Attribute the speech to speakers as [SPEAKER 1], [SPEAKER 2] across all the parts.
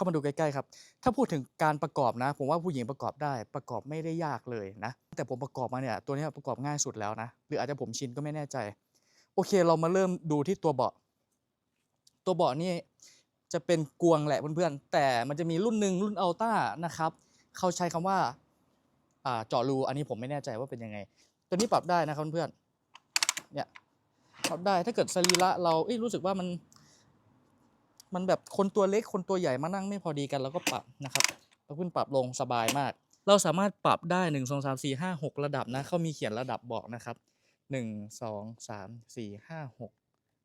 [SPEAKER 1] เข้ามาดูใกล้ๆครับ ถ้าพูดถึงการประกอบนะ ผมว่าผู้หญิงประกอบได้ประกอบไม่ได้ยากเลยนะ แต่ผมประกอบมาเนี่ยตัวนี้ประกอบง่ายสุดแล้วนะ หรืออาจจะผมชินก็ไม่แน่ใจ โอเคเรามาเริ่มดูที่ตัวเบาะ ตัวเบาะนี่จะเป็นกวงแหละเพื่อนๆ แต่มันจะมีรุ่นหนึ่งรุ่นอัลต้านะครับ เขาใช้คำว่าอ่าเจาะรู อันนี้ผมไม่แน่ใจว่าเป็นยังไง ตัวนี้ปรับได้นะครับเพื่อนๆ เนี่ยปรับได้ถ้าเกิดสรีระเราเอ้ยรู้สึกว่ามัน มันแบบคนตัวเล็กคนตัวใหญ่มานั่งไม่พอดีกันเราก็ปรับนะครับเราขึ้นปรับลงสบายมาก เราสามารถปรับได้หนึ่งสองสามสี่ห้าหกระดับนะเขามีเขียนระดับบอกนะครับหนึ่งสองสามสี่ห้าหก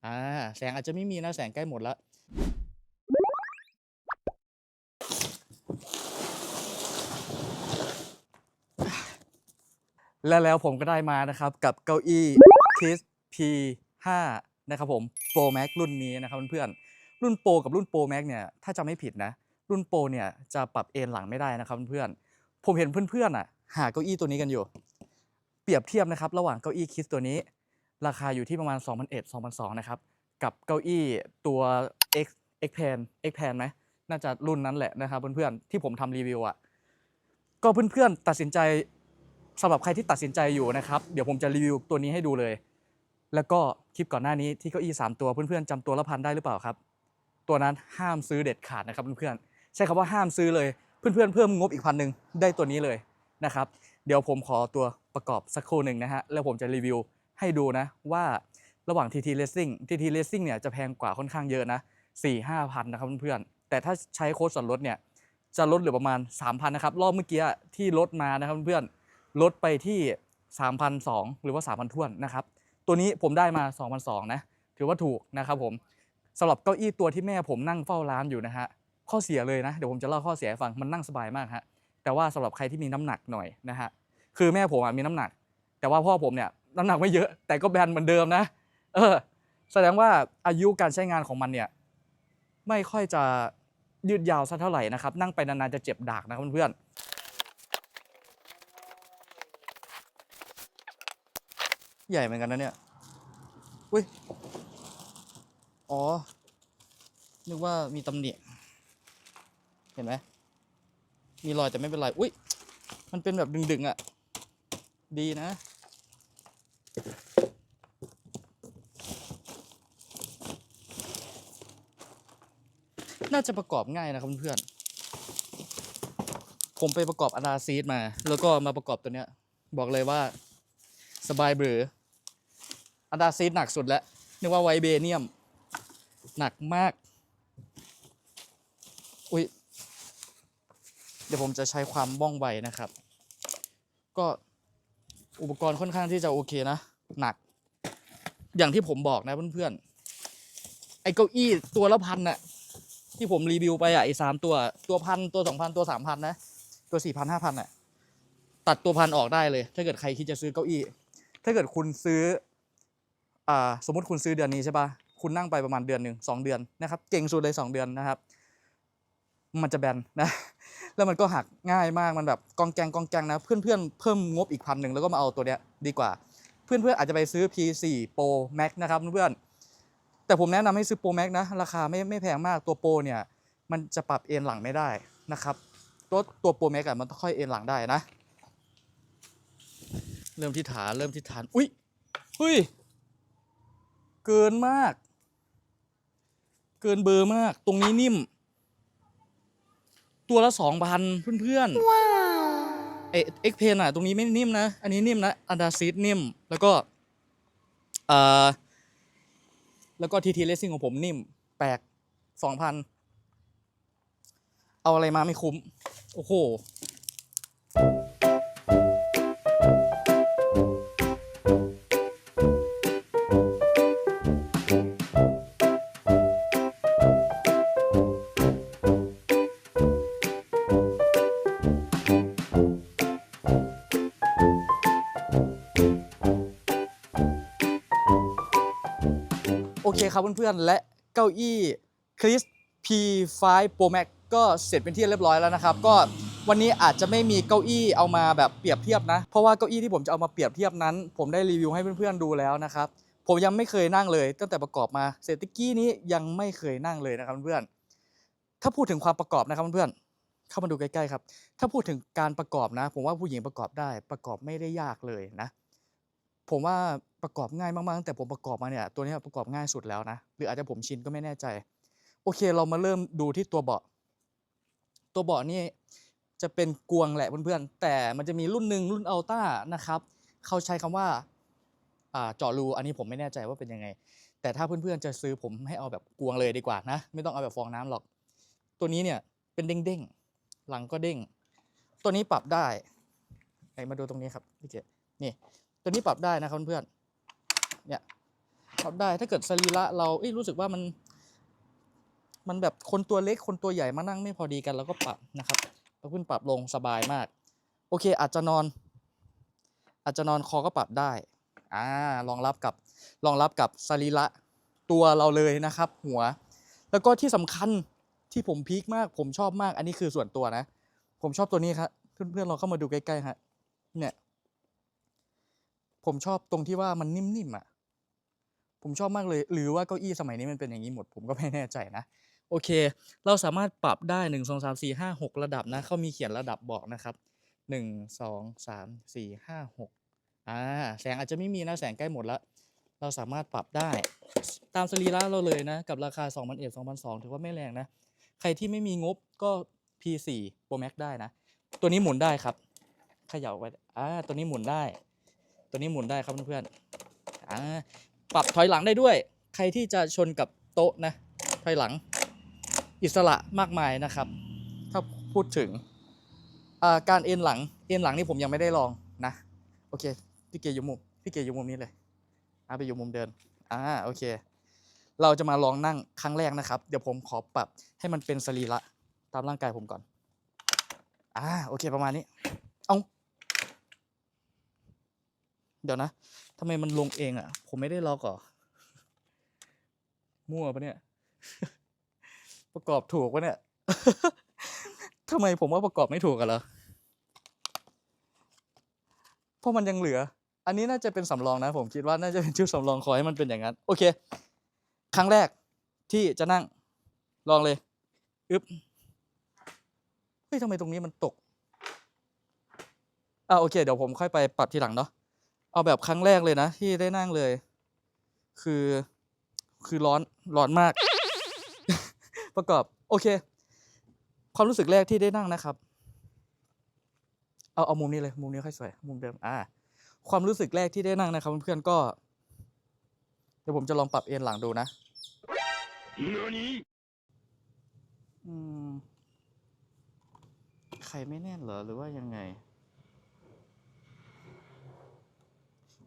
[SPEAKER 1] อ่าแสงอาจจะไม่มีนะแสงใกล้หมดแล้วและแล้วผมก็ได้มานะครับกับเก้าอี้ Kiss P5 นะครับผม Pro Max รุ่นนี้นะครับเพื่อนๆ รุ่น Pro กับรุ่น Pro Max เนี่ยถ้าจำไม่ผิดนะ รุ่น Pro เนี่ยจะปรับเอนหลังไม่ได้นะครับเพื่อนๆผมเห็นเพื่อนๆอะหาเก้าอี้ตัวนี้กันอยู่ เปรียบเทียบนะครับระหว่างเก้าอี้ Kiss ตัวนี้ ราคาอยู่ที่ประมาณ 2001 2002นะครับกับเก้าอี้ตัว X X Pan X Pan ไหมน่าจะรุ่นนั้นแหละนะครับเพื่อนๆที่ผมทำรีวิวอะก็เพื่อนๆตัดสินใจสำหรับใครที่ตัดสินใจอยู่นะครับ เดี๋ยวผมจะรีวิวตัวนี้ให้ดูเลย แล้วก็คลิปก่อนหน้านี้ที่เก้าอี้3ตัวเพื่อนๆจำตัวละพันได้หรือเปล่าครับ ตัวนั้นห้ามซื้อเด็ดขาดนะครับเพื่อนๆใช้คำว่าห้ามซื้อเลยเพื่อนๆเพิ่มงบอีกพันหนึ่งได้ตัวนี้เลยนะครับเดี๋ยวผมขอตัวประกอบสักครู่หนึ่งนะฮะแล้วผมจะรีวิวให้ดูนะว่าระหว่าง TT Racing TT Racing เนี่ยจะแพงกว่าค่อนข้างเยอะนะ4 5พันนะครับเพื่อนๆแต่ถ้าใช้โค้ดส่วนลดเนี่ยจะลดเหลือประมาณ 3,000นะครับรอบเมื่อกี้ที่ลดมานะครับเพื่อนๆลดไปที่3,200หรือว่า 3,000ท้วนนะครับตัวนี้ผมได้มา2,200นะถือว่าถูกนะครับผม สำหรับเก้าอี้ตัวที่แม่ผมนั่งเฝ้าร้านอยู่นะฮะข้อเสียเลยนะเดี๋ยวผมจะเล่าข้อเสียให้ฟังมันนั่งสบายมากฮะแต่ว่าสำหรับใครที่มีน้ำหนักหน่อยนะฮะคือแม่ผมมีน้ำหนัก แต่ว่าพ่อผมเนี่ยน้ำหนักไม่เยอะแต่ก็แบนเหมือนเดิมนะเออแสดงว่าอายุการใช้งานของมันเนี่ยไม่ค่อยจะยืดยาวสักเท่าไหร่นะครับ นั่งไปนานๆจะเจ็บดากนะครับเพื่อนๆใหญ่เหมือนกันนะเนี่ย อุ้ย อ๋อ นึกว่ามีตำหนิ เห็นไหม มีรอยแต่ไม่เป็นไร อุ้ย มันเป็นแบบดึงๆอะ่ะ ดีนะ น่าจะประกอบง่ายนะครับเพื่อน ผมไปประกอบอนาซีดมา แล้วก็มาประกอบตัวเนี้ย บอกเลยว่า สบายเบืออันดาซีดหนักสุดแล้ว นึกว่าไวเบเนียม หนักมาก อุ้ย เดี๋ยวผมจะใช้ความว่องไวนะครับ ก็อุปกรณ์ค่อนข้างที่จะโอเคนะ หนัก อย่างที่ผมบอกนะเพื่อนๆ ไอ้เก้าอี้ตัวละพันน่ะ ที่ผมรีวิวไปอะไอ้สามตัว ตัวพันตัวสองพันตัวสามพันนะ ตัวสี่พันห้าพันน่ะ ตัดตัวพันออกได้เลย ถ้าเกิดใครคิดจะซื้อเก้าอี้ ถ้าเกิดคุณซื้อ อ่า สมมติคุณซื้อเดือนนี้ใช่ปะ คุณนั่งไปประมาณเดือนหนึ่งสองเดือนนะครับเก่งสุดเลยสองเดือนนะครับ มันจะแบนนะแล้วมันก็หักง่ายมากมันแบบกองแกงกองแกงนะเพื่อนๆเพิ่มงบอีกพันหนึ่งแล้วก็มาเอาตัวเนี้ยดีกว่า เพื่อนๆอนอาจจะไปซื้อ P4 Pro Max นะครับเพื่อนแต่ผมแนะนำให้ซื้อ Pro Max นะราคาไม่ไม่แพงมากตัว Pro เนี่ยมันจะปรับเอ็นหลังไม่ได้นะครับตัวตัว Pro Max อะมันค่อยเอ็นหลังได้นะ เริ่มที่ฐานเริ่มที่ฐาน อุ้ยอุ้ย เกินมาก เกินเบอร์มาก ตรงนี้นิ่ม ตัวละสองพันเพื่อนๆว้าวเอเอ็กเพนอะตรงนี้ไม่นิ่มนะ อันนี้นิ่มนะอันดาซีดนิ่ม แล้วก็เอ่อแล้วก็ทีทีเลสซิ่งของผมนิ่ม แปลกสองพันเอาอะไรมาไม่คุ้ม โอ้โห คครับเพื่อนๆ และเก้าอี้คริส P5 Pro Max ก็เสร็จเป็นที่เรียบร้อยแล้วนะครับ ก็วันนี้อาจจะไม่มีเก้าอี้เอามาแบบเปรียบเทียบนะ เพราะว่าเก้าอี้ที่ผมจะเอามาเปรียบเทียบนั้น ผมได้รีวิวให้เพื่อนๆดูแล้วนะครับ ผมยังไม่เคยนั่งเลย ตั้งแต่ประกอบมาเสร็จตะกี้นี้ยังไม่เคยนั่งเลยนะครับเพื่อนๆถ้าพูดถึงความประกอบนะครับเพื่อนๆเข้ามาดูใกล้ๆครับ ถ้าพูดถึงการประกอบนะ ผมว่าผู้หญิงประกอบได้ประกอบไม่ได้ยากเลยนะ ผมว่า ประกอบง่ายมากๆตั้งแต่ผมประกอบมาเนี่ยตัวนี้ประกอบง่ายสุดแล้วนะ หรืออาจจะผมชินก็ไม่แน่ใจ โอเคเรามาเริ่มดูที่ตัวเบาะ ตัวเบาะนี่จะเป็นกวงแหละเพื่อนๆ แต่มันจะมีรุ่นหนึ่งรุ่นอัลต้านะครับ เขาใช้คำว่าอ่าเจาะรูอันนี้ผมไม่แน่ใจว่าเป็นยังไง แต่ถ้าเพื่อนๆจะซื้อผมให้เอาแบบกวงเลยดีกว่านะ ไม่ต้องเอาแบบฟองน้ำหรอก ตัวนี้เนี่ยเป็นเด้งๆ หลังก็เด้ง ตัวนี้ปรับได้ไหนมาดูตรงนี้ครับพี่เจนี่ ตัวนี้ปรับได้นะครับเพื่อนๆ เนี่ยปรับได้ถ้าเกิดสรีระเราเอ้ยรู้สึกว่ามัน มันแบบคนตัวเล็กคนตัวใหญ่มานั่งไม่พอดีกันเราก็ปรับนะครับเราขึ้นปรับลงสบายมาก โอเคอาจจะนอน อาจจะนอนคอก็ปรับได้อ่ารองรับกับรองรับกับสรีระตัวเราเลยนะครับ หัว แล้วก็ที่สำคัญที่ผมพีคมาก ผมชอบมาก อันนี้คือส่วนตัวนะ ผมชอบตัวนี้ครับเพื่อนๆเราเข้ามาดูใกล้ๆฮะเนี่ย ผมชอบตรงที่ว่ามันนิ่มๆอะ ผมชอบมากเลย หรือว่าเก้าอี้สมัยนี้มันเป็นอย่างนี้หมด ผมก็ไม่แน่ใจนะ โอเค เราสามารถปรับได้ 1 2 3 4 5 6 ระดับนะ เขามีเขียนระดับบอกนะครับ 1 2 3 4 5 6อ่า แสงอาจจะไม่มีนะ แสงใกล้หมดแล้ว เราสามารถปรับได้ ตามสรีระเราเลยนะ กับราคา 2 0 0 1 2 2 0ถือว่าไม่แรงนะ ใครที่ไม่มีงบก็ P4 Pro Max ได้นะ ตัวนี้หมุนได้ครับเขย่าไว้อ่าตัวนี้หมุนได้ ตัวนี้หมุนได้ครับเพื่อนๆอ่า ปรับถอยหลังได้ด้วย ใครที่จะชนกับโต๊ะนะ ถอยหลัง อิสระมากมายนะครับ ถ้าพูดถึงการเอ็นหลัง เอ็นหลังนี่ผมยังไม่ได้ลองนะ โอเค พี่เกยอยู่มุม พี่เกยอยู่มุมนี้เลยอาไปอยู่มุมเดิน อ่า โอเค เราจะมาลองนั่งครั้งแรกนะครับ เดี๋ยวผมขอปรับให้มันเป็นสรีระตามร่างกายผมก่อน อ่า โอเค ประมาณนี้ เอา เดี๋ยวนะ ทำไมมันลงเองอะ ผมไม่ได้ล็อกเหรอ มั่วปะเนี่ย ประกอบถูกปะเนี่ยทำไมผมว่าประกอบไม่ถูกกันเหรอ เพราะมันยังเหลือ อันนี้น่าจะเป็นสำรองนะ ผมคิดว่าน่าจะเป็นชุดสำรองขอให้มันเป็นอย่างนั้น โอเค ครั้งแรกที่จะนั่ง ลองเลยอึ๊บเฮ้ยทำไมตรงนี้มันตกอ่าโอเค เดี๋ยวผมค่อยไปปรับทีหลังเนาะ เอาแบบครั้งแรกเลยนะ ที่ได้นั่งเลย คือคือร้อนร้อนมาก ประกอบ โอเค ความรู้สึกแรกที่ได้นั่งนะครับ เอาเอามุมนี้เลย มุมนี้ค่อยสวย มุมเดิมอ่า ความรู้สึกแรกที่ได้นั่งนะครับ เพื่อนๆก็ เดี๋ยวผมจะลองปรับเอนหลังดูนะอืมไข่ไม่แน่นเหรอหรือว่ายังไง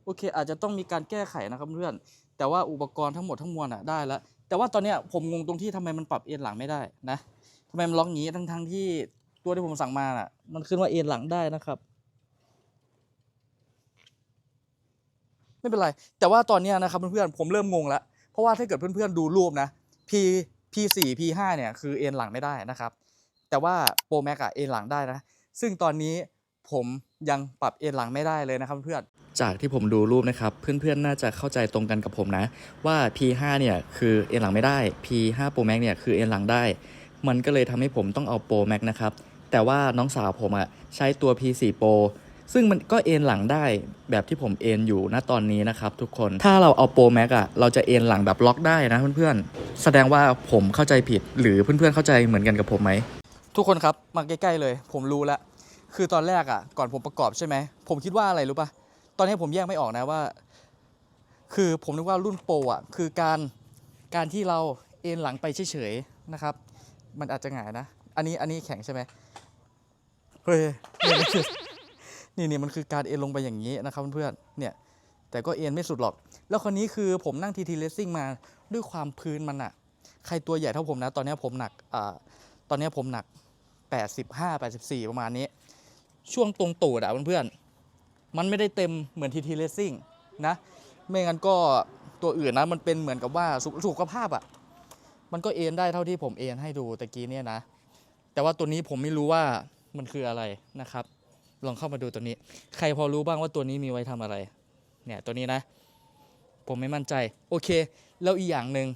[SPEAKER 1] โอเค อาจจะต้องมีการแก้ไขนะครับเพื่อนแต่ว่าอุปกรณ์ทั้งหมดทั้งมวลอะได้แล้ว แต่ว่าตอนเนี้ยผมงงตรงที่ทำไมมันปรับเอ็นหลังไม่ได้นะทำไมมันล็อกงี้ทั้งทั้งที่ตัวที่ผมสั่งมาน่ะ มันขึ้นว่าเอ็นหลังได้นะครับไม่เป็นไร แต่ว่าตอนเนี้ยนะครับเพื่อนๆผมเริ่มงงแล้ว เพราะว่าถ้าเกิดเพื่อนๆดูรูปนะ P P4 P5 เนี่ยคือเอ็นหลังไม่ได้นะครับ แต่ว่า Pro Max อะเอ็นหลังได้นะ ซึ่งตอนนี้ผม ยังปรับเอ็นหลังไม่ได้เลยนะครับเพื่อนจากที่ผมดูรูปนะครับ เพื่อนๆ น่าจะเข้าใจตรงกันกับผมนะ ว่า P5 เนี่ยคือเอ็นหลังไม่ได้ P5 Pro Max เนี่ยคือเอ็นหลังได้ มันก็เลยทำให้ผมต้องเอา Pro Max นะครับ แต่ว่าน้องสาวผมอะใช้ตัว P4 Pro ซึ่งมันก็เอ็นหลังได้แบบที่ผมเอ็นอยู่ณตอนนี้นะครับทุกคนถ้าเราเอา Pro Max อะเราจะเอ็นหลังแบบล็อกได้นะเพื่อนๆ แสดงว่าผมเข้าใจผิดหรือเพื่อนๆเข้าใจเหมือนกันกับผมไหม ทุกคนครับมาใกล้ๆเลย ผมรู้แล้ว คือตอนแรกอะ ก่อนผมประกอบใช่ไหม ผมคิดว่าอะไรรู้ปะตอนนี้ผมแยกไม่ออกนะว่า คือผมนึกว่ารุ่นโปรอะ คือการการที่เราเอ็นหลังไปเฉยๆนะครับ มันอาจจะหงายนะ อันนี้อันนี้แข็งใช่ไหมเฮ้ยนี่มันคือนี่นี่มันคือการเอ็นลงไปอย่างนี้นะครับเพื่อนๆเนี่ยแต่ก็เอ็นไม่สุดหรอก แล้วคนนี้คือผมนั่งทีทีเลสซิ่งมาด้วยความพื้นมันอะใครตัวใหญ่เท่าผมนะ ตอนนี้ผมหนักอ่าตอนนี้ผมหนัก 85 84 ประมาณนี้ ช่วงตรงตูดอะเพื่อนๆมันไม่ได้เต็มเหมือนทีทีเลสซิ่งนะ ไม่งั้นก็ตัวอื่นนะมันเป็นเหมือนกับว่าสุสขภาพอะมันก็เอ็นได้เท่าที่ผมเอ็นให้ดูตะกี้เนี่ยนะ แต่ว่าตัวนี้ผมไม่รู้ว่ามันคืออะไรนะครับ ลองเข้ามาดูตัวนี้ ใครพอรู้บ้างว่าตัวนี้มีไว้ทำอะไร เนี่ยตัวนี้นะ ผมไม่มั่นใจ โอเค แล้วอีกอย่างหนึ่ง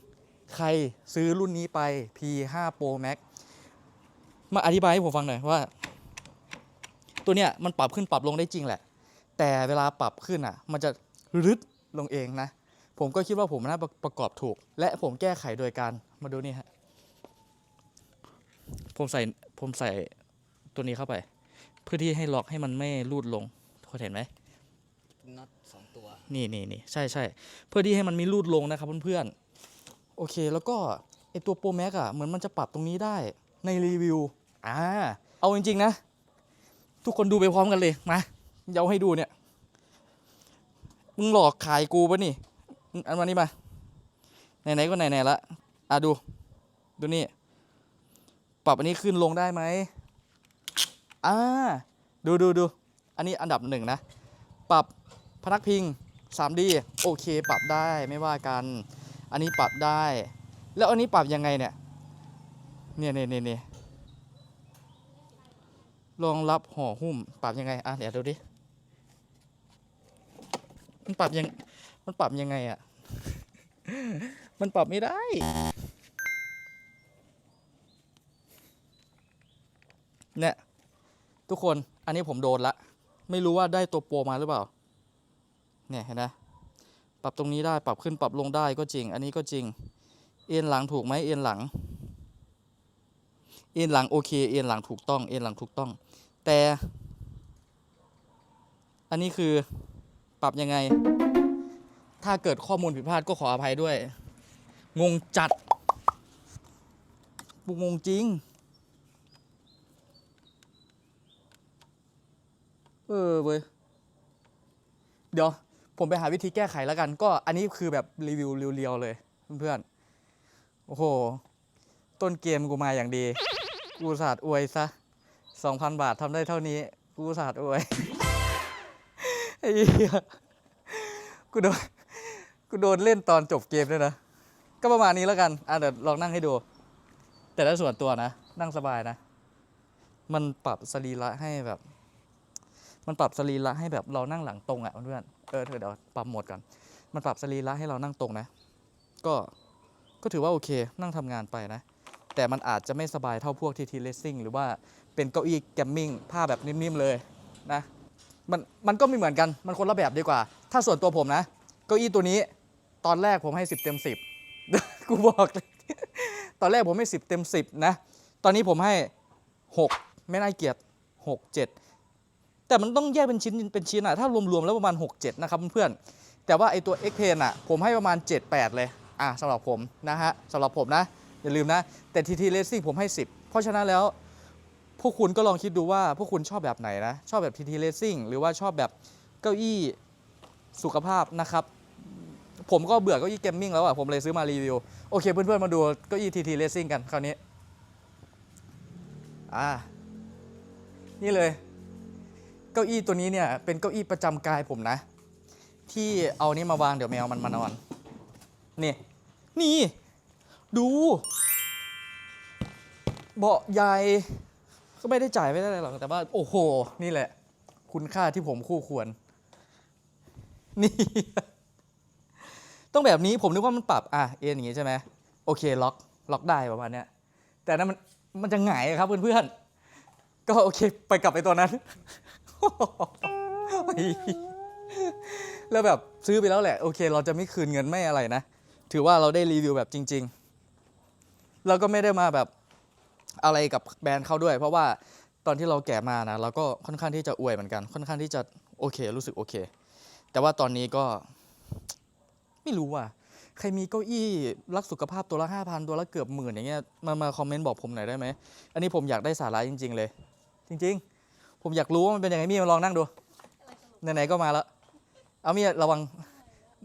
[SPEAKER 1] ใครซื้อรุ่นนี้ไป P5 Pro Max มาอธิบายให้ผมฟังหน่อยว่า ตัวเนี้ยมันปรับขึ้นปรับลงได้จริงแหละ แต่เวลาปรับขึ้นอะ มันจะรึดลงเองนะ ผมก็คิดว่าผมน่าประกอบถูก และผมแก้ไขโดยการมาดูนี่ฮะผมใส่ผมใส่ตัวนี้เข้าไป เพื่อที่ให้ล็อกให้มันไม่รูดลงทุกคนเห็นไหม
[SPEAKER 2] น็อตสองตัว
[SPEAKER 1] นี่นี่นี่ใช่ใช่เพื่อที่ให้มันมีรูดลงนะครับเพื่อนๆโอเคแล้วก็ไอตัวโปรแม็กอะเหมือนมันจะปรับตรงนี้ได้ในรีวิวอ่าเอาจริงๆนะ ทุกคนดูไปพร้อมกันเลยมาเยวให้ดูเนี่ย มึงหลอกขายกูปะนี่อันมานี่มาไหนๆก็ไหนๆละอะดู ดูนี่ ปรับอันนี้ขึ้นลงได้ไหมอ่าดูดูดูอันนี้อันดับหนึ่งนะ ปรับพนักพิง 3D โอเค ปรับได้ไม่ว่ากัน อันนี้ปรับได้ แล้วอันนี้ปรับยังไงเนี่ย เนี่ยเนี่ยเนี่ย รองรับห่อหุ้ม ปรับยังไง อะ เดี๋ยวดูดิ มันปรับยัง มันปรับยังไงอะมันปรับไม่ได้ เนี่ย ทุกคน อันนี้ผมโดนละ ไม่รู้ว่าได้ตัวโปรมาหรือเปล่า เนี่ยเห็นไหมปรับตรงนี้ได้ปรับขึ้นปรับลงได้ก็จริง อันนี้ก็จริง เอ็นหลังถูกไหมเอ็นหลัง เอ็นหลังโอเค เอ็นหลังถูกต้อง เอ็นหลังถูกต้อง แต่ อันนี้คือปรับยังไง ถ้าเกิดข้อมูลผิดพลาดก็ขออภัยด้วย งงจัดปุงงจริง เออเว้ย เดี๋ยว ผมไปหาวิธีแก้ไขแล้วกัน ก็อันนี้คือแบบรีวิวเรียวๆเลย เพื่อนๆ โอ้โห ต้นเกมกูมาอย่างดี กูศาสตร์อวยซะ สองพันบาททำได้เท่านี้ กูศาสตร์อวยไอ้เหี้ยกูโดนกูโดนเล่นตอนจบเกมด้วยนะ ก็ประมาณนี้แล้วกัน อะเดี๋ยวลองนั่งให้ดู แต่ละส่วนตัวนะ นั่งสบายนะ มันปรับสรีระให้แบบ มันปรับสรีระให้แบบเรานั่งหลังตรงอะเพื่อนเออเดี๋ยวปรับหมดก่อน มันปรับสรีระให้เรานั่งตรงนะ ก็ก็ถือว่าโอเค นั่งทำงานไปนะ แต่มันอาจจะไม่สบายเท่าพวกทีทีเลสซิ่งหรือว่าเป็นเก้าอี้แกมมิ่งผ้าแบบนิ่มๆเลยนะมันมันก็ไม่เหมือนกันมันคนละแบบดีกว่า ถ้าส่วนตัวผมนะเก้าอี้ตัวนี้ตอนแรกผมให้ 10 เต็ม 10 กูบอกเลย ตอนแรกผมให้ 10 เต็ม 10 นะ ตอนนี้ผมให้ 6 ไม่น่าเกลียด6 7 แต่มันต้องแยกเป็นชิ้นเป็นชิ้นอะถ้ารวมๆแล้วประมาณ 6 7 นะครับเพื่อนๆแต่ว่าไอตัว X Pen อะผมให้ประมาณ 7 8 เลยอะสำหรับผมนะฮะสำหรับผมนะ อย่าลืมนะ แต่ TT Racing ผมให้ 10 เพราะฉะนั้นแล้ว พวกคุณก็ลองคิดดูว่าพวกคุณชอบแบบไหนนะ ชอบแบบ TT Racing หรือว่าชอบแบบเก้าอี้สุขภาพนะครับ ผมก็เบื่อเก้าอี้เกมมิ่งแล้วอะ ผมเลยซื้อมารีวิว โอเคเพื่อนๆ มาดูเก้าอี้ TT Racing กันคราวนี้อ่านี่เลย เก้าอี้ตัวนี้เนี่ยเป็นเก้าอี้ประจำกายผมนะ ที่เอานี้มาวางเดี๋ยวแมวมันมานอน นี่ นี่ ดู เบาะใหญ่ ก็ไม่ได้จ่ายไม่ได้อะไรหรอกแต่ว่า โอ้โห นี่แหละ คุณค่าที่ผมคู่ควร นี่ ต้องแบบนี้ผมนึกว่ามันปรับ อะ เอ็นอย่างงี้ใช่ไหมโอเค ล็อก ล็อกได้ประมาณเนี้ย แต่นั้นมัน มันจะหงายครับเพื่อนๆ ก็โอเค ไปกลับไปตัวนั้น แล้วแบบซื้อไปแล้วแหละ โอเค เราจะไม่คืนเงินไม่อะไรนะ ถือว่าเราได้รีวิวแบบจริง ๆ เราก็ไม่ได้มาแบบอะไรกับแบรนด์เขาด้วย เพราะว่าตอนที่เราแกะมานะเราก็ค่อนข้างที่จะอวยเหมือนกัน ค่อนข้างที่จะโอเค รู้สึกโอเค แต่ว่าตอนนี้ก็ไม่รู้อะใครมีเก้าอี้รักสุขภาพตัวละห้าพันตัวละเกือบหมื่นอย่างเงี้ยมามาคอมเมนต์บอกผมหน่อยได้ไหมอันนี้ผมอยากได้สาระจริง ๆ เลย จริง ๆ ผมอยากรู้ว่ามันเป็นยังไงมี่มาลองนั่งดูไหนๆก็มาแล้วเอามี่ระวัง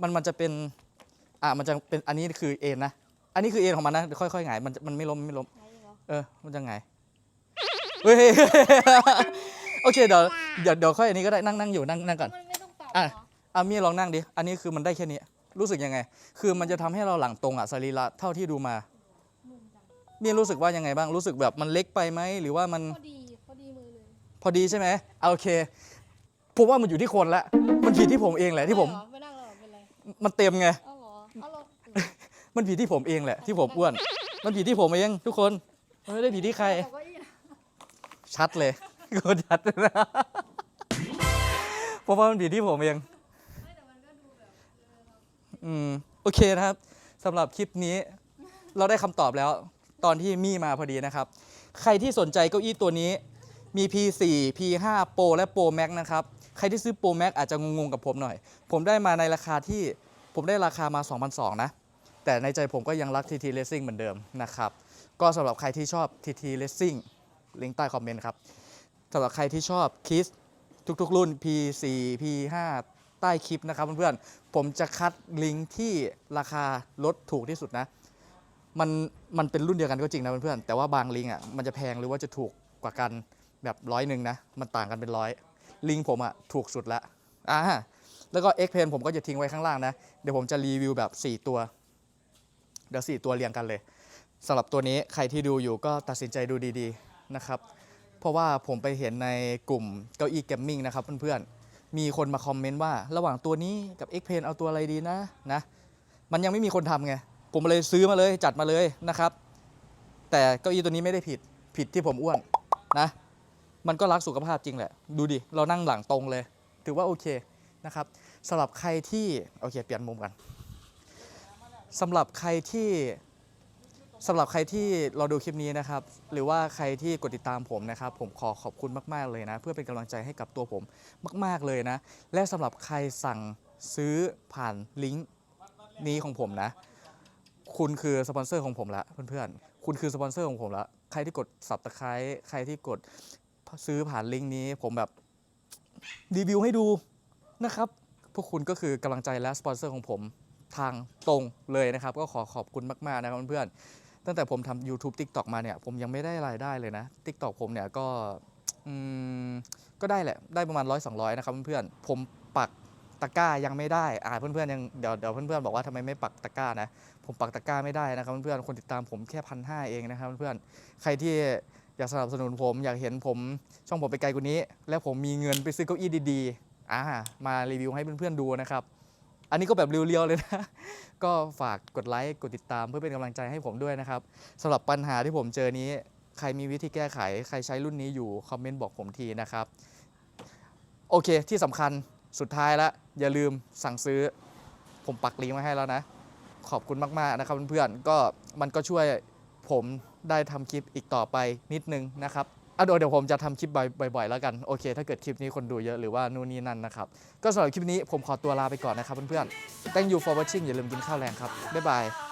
[SPEAKER 1] มันมันจะเป็นอะมันจะเป็นอันนี้คือเอ็นนะ อันนี้คือเอ็นของมันนะเดี๋ยวค่อยๆหงายมันจะมันไม่ล้มไม่ล้ม เออ มันจะไงายเฮ้ย โอเคเดี๋ยวเดี๋ยวเดี๋ยวค่อยอันนี้ก็ได้นั่งนั่งอยู่นั่งนั่งก่อน
[SPEAKER 3] มันไม่ต้องปรับ
[SPEAKER 1] อะ
[SPEAKER 3] เหรอ
[SPEAKER 1] อามี่ลองนั่งดิ อันนี้คือมันได้แค่นี้ รู้สึกยังไง คือมันจะทำให้เราหลังตรงอะสรีระเท่าที่ดูมามี่รู้สึกว่ายังไงบ้าง รู้สึกแบบมันเล็กไปไหม หรือว่ามัน
[SPEAKER 3] พอดีพอดีมือเลย
[SPEAKER 1] พอดีใช่ไหมเอาโอเค ผมว่ามันอยู่ที่คนละ มันผิดที่ผมเองแหละที่ผม
[SPEAKER 3] เอาเหรอไม่นั่งแล้วเหรอเป็นไร
[SPEAKER 1] มันเต็มไง
[SPEAKER 3] เอาเหรอเอาเหรอ
[SPEAKER 1] มันผิดที่ผมเองแหละที่ผมอ้วน มันผิดที่ผมเอง ทุกคนมันไม่ได้ผิดที่ใคร ชัดเลยโคตรชัดเลยนะเพราะว่ามันผิดที่ผมเองอืมโอเคนะครับสำหรับคลิปนี้ เราได้คำตอบแล้ว ตอนที่มี่มาพอดีนะครับ ใครที่สนใจเก้าอี้ตัวนี้ มี P4 P5 Pro และ Pro Max นะครับ ใครที่ซื้อ Pro Max อาจจะงงๆกับผมหน่อย ผมได้มาในราคาที่ผมได้ราคามา 2,200นะ แต่ในใจผมก็ยังรัก TT Racing เหมือนเดิมนะครับ ก็สำหรับใครที่ชอบ TT Racing ลิงก์ใต้คอมเมนต์ครับสำหรับใครที่ชอบคิสทุกๆ รุ่น P4 P5 ใต้คลิปนะครับเพื่อนๆ ผมจะคัดลิงก์ที่ราคาลดถูกที่สุดนะ มันมันเป็นรุ่นเดียวกันก็จริงนะเพื่อนๆ แต่ว่าบางลิงก์อะมันจะแพงหรือว่าจะถูกกว่ากันแบบร้อยหนึ่งนะ มันต่างกันเป็นร้อย ลิงก์ผมอะถูกสุดละอ่าแล้วก็ X Pen ผมก็จะทิ้งไว้ข้างล่างนะ เดี๋ยวผมจะรีวิวแบบ 4 ตัว เดี๋ยว4ตัวเรียงกันเลยสำหรับตัวนี้ใครที่ดูอยู่ก็ตัดสินใจดูดีๆนะครับ เพราะว่าผมไปเห็นในกลุ่มเก้าอี้เกมมิ่งนะครับเพื่อนๆ มีคนมาคอมเมนต์ว่าระหว่างตัวนี้กับ X Pen เอาตัวอะไรดีนะนะ มันยังไม่มีคนทำไง ผมเลยซื้อมาเลยจัดมาเลยนะครับ แต่เก้าอี้ตัวนี้ไม่ได้ผิดผิดที่ผมอ้วนนะ มันก็รักสุขภาพจริงแหละ ดูดิ เรานั่งหลังตรงเลย ถือว่าโอเคนะครับสำหรับใครที่โอเคเปลี่ยนมุมกัน สำหรับใครที่สำหรับใครที่เราดูคลิปนี้นะครับ หรือว่าใครที่กดติดตามผมนะครับ ผมขอขอบคุณมาก ๆ เลยนะ เพื่อเป็นกำลังใจให้กับตัวผมมาก ๆ เลยนะ และสำหรับใครสั่งซื้อผ่านลิงก์นี้ของผมนะ คุณคือสปอนเซอร์ของผมละเพื่อนๆ คุณคือสปอนเซอร์ของผมละใครที่กด subscribe ใครที่กดซื้อผ่านลิงก์นี้ ผมแบบรีวิวให้ดูนะครับ พวกคุณก็คือกำลังใจและสปอนเซอร์ของผม ทางตรงเลยนะครับ ก็ขอขอบคุณมากๆนะครับเพื่อนๆตั้งแต่ผมทำ YouTube TikTok มาเนี่ยผมยังไม่ได้รายได้เลยนะ TikTok ผมเนี่ยก็ก็ได้แหละ ได้ประมาณร้อยสองนะครับเพื่อนๆผมปักตะกร้ายังไม่ได้ อ่าเพื่อนๆยังเดี๋ยวเดี๋ยวเพื่อนๆบอกว่าทำไมไม่ปักตะกร้านะ ผมปักตะกร้าไม่ได้นะครับเพื่อนๆคนติดตามผมแค่พันห้าเองนะครับเพื่อนๆใครที่อยากสนับสนุนผมอยากเห็นผมช่องผมไปไกลกว่านี้ และผมมีเงินไปซื้อเก้าอี้ดีๆอ่ามารีวิวให้เพื่อนๆดูนะครับ อันนี้ก็แบบเรียวๆเลยนะ ก็ฝากกดไลค์กดติดตามเพื่อเป็นกำลังใจให้ผมด้วยนะครับสำหรับปัญหาที่ผมเจอนี้ ใครมีวิธีแก้ไข ใครใช้รุ่นนี้อยู่ คอมเมนต์บอกผมทีนะครับ โอเคที่สำคัญสุดท้ายล้วอย่าลืมสั่งซื้อ ผมปักลิงก์ไว้ให้แล้วนะ ขอบคุณมากๆนะครับเพื่อนๆก็มันก็ช่วยผมได้ทำคลิปอีกต่อไปนิดนึงนะครับ อะเดี๋ยวเดี๋ยวผมจะทำคลิปบ่อยๆแล้วกันโอเค ถ้าเกิดคลิปนี้คนดูเยอะหรือว่านู่นนี่นั่นนะครับก็สำหรับคลิปนี้ผมขอตัวลาไปก่อนนะครับเพื่อนๆ thank you for watching อย่าลืมกินข้าวแรงครับบ๊ายบาย